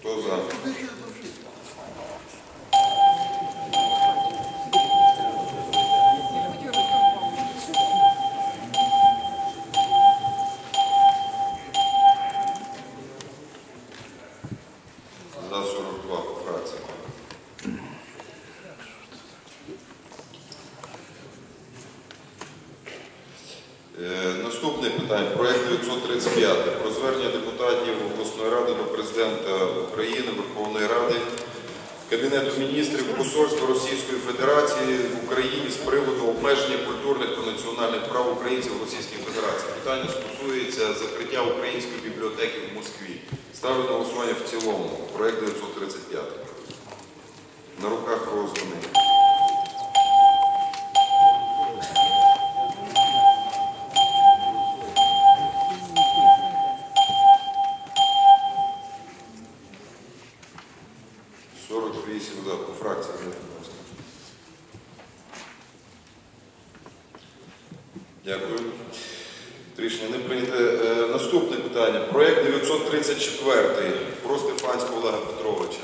Хто за? За 42 Наступне питання. Проект 935 про звернення депутатів обласної ради до президента України, Верховної Ради, Кабінету міністрів, Посольства Російської Федерації в Україні з приводу обмеження культурних та національних прав українців в Російській Федерації. Питання стосується закриття української бібліотеки в Москві. Ставлю на голосування в цілому. Проект 935. На руках 48 за по фракції. Дякую. Рішення не прийняте. Наступне питання. Проєкт 934 про Стефанського Олега Петровича.